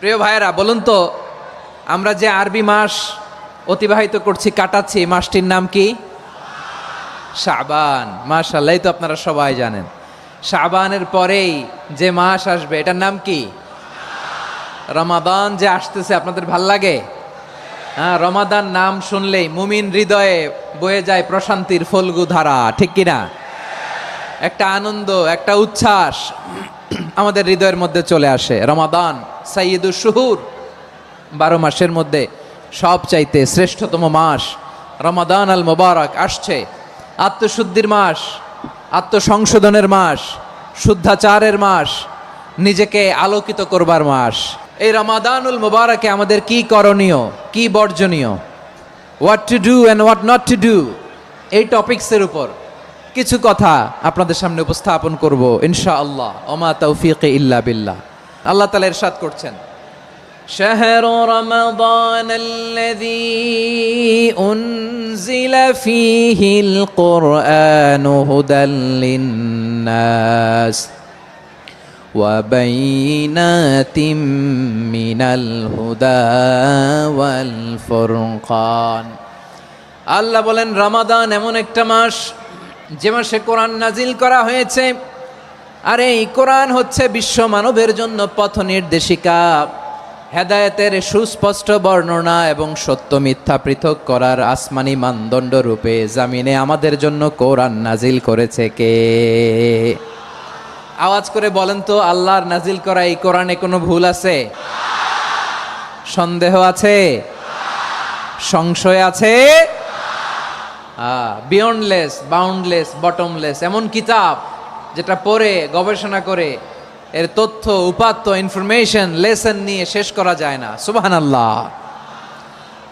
প্রিয় ভাইয়েরা, বলুন তো, আমরা যে আরবি মাস অতিবাহিত করছি, কাটাচ্ছি মাসটির নাম কি? শাবান। মাশাল্লাহ তো আপনারা সবাই জানেন। শাবানের পরেই যে মাস আসবে, এটার নাম কি? রমাদান যে আসতেছে, আপনাদের ভালো লাগে? হ্যাঁ রমাদান নাম শুনলেই মুমিন হৃদয়ে বয়ে যায় প্রশান্তির ফলগু ধারা, ঠিক কিনা? একটা আনন্দ, একটা উচ্ছ্বাস। আমাদের হৃদয়ের মধ্যে চলে আসে। রমাদান সাইয়দুর শুহুর। বারো মাসের মধ্যে সব চাইতে শ্রেষ্ঠতম মাস। রমাদান আল মোবারক আসছে। আত্মশুদ্ধির মাস, আত্মসংশোধনের মাস, শুদ্ধাচারের মাস, নিজেকে আলোকিত করবার মাস। এই রমাদানুল মোবারকে আমাদের কি করণীয়, কি বর্জনীয়? What to do and what not to do এই টপিক্সের উপর। কিছু কথা আপনাদের সামনে উপস্থাপন করব ইনশা আল্লাহ ওমা তৌফিক ইল্লা বিল্লাহ আল্লাহ তালা ইরশাদ করছেন شهر رمضان الذي أنزل فيه القرآن هدى للناس وبينات من الهدى والفرقان আল্লাহ বলেন রমাদান এমন একটা মাস যে মাসে কোরআন নাজিল করা হয়েছে, আর এই কোরআন হচ্ছে বিশ্ব মানবের জন্য পথ নির্দেশিকা। হেদায়েতের সুস্পষ্ট বর্ণনা এবং সত্য মিথ্যা পৃথক করার আসমানি মানদণ্ড রূপে জামিনে আমাদের জন্য কোরআন নাজিল করেছে কে? আওয়াজ করে বলেন তো, আল্লাহর নাজিল করা এই কোরআনে কোনো ভুল আছে? সন্দেহ আছে? সংশয় আছে? বিয়ন্ডলেস বাউন্ডলেস বটমলেস এমন কিতাব যেটা পড়ে, গবেষণা করে, এর তথ্য, উপাত্ত ইনফরমেশন লেসন নিয়ে শেষ করা যায় না। সুবাহান আল্লাহ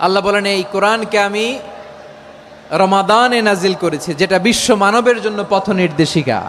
আল্লাহ বলেন, এই কোরআনকে আমি রমাদানে নাজিল করেছি, যেটা বিশ্ব মানবের জন্য পথ নির্দেশিকা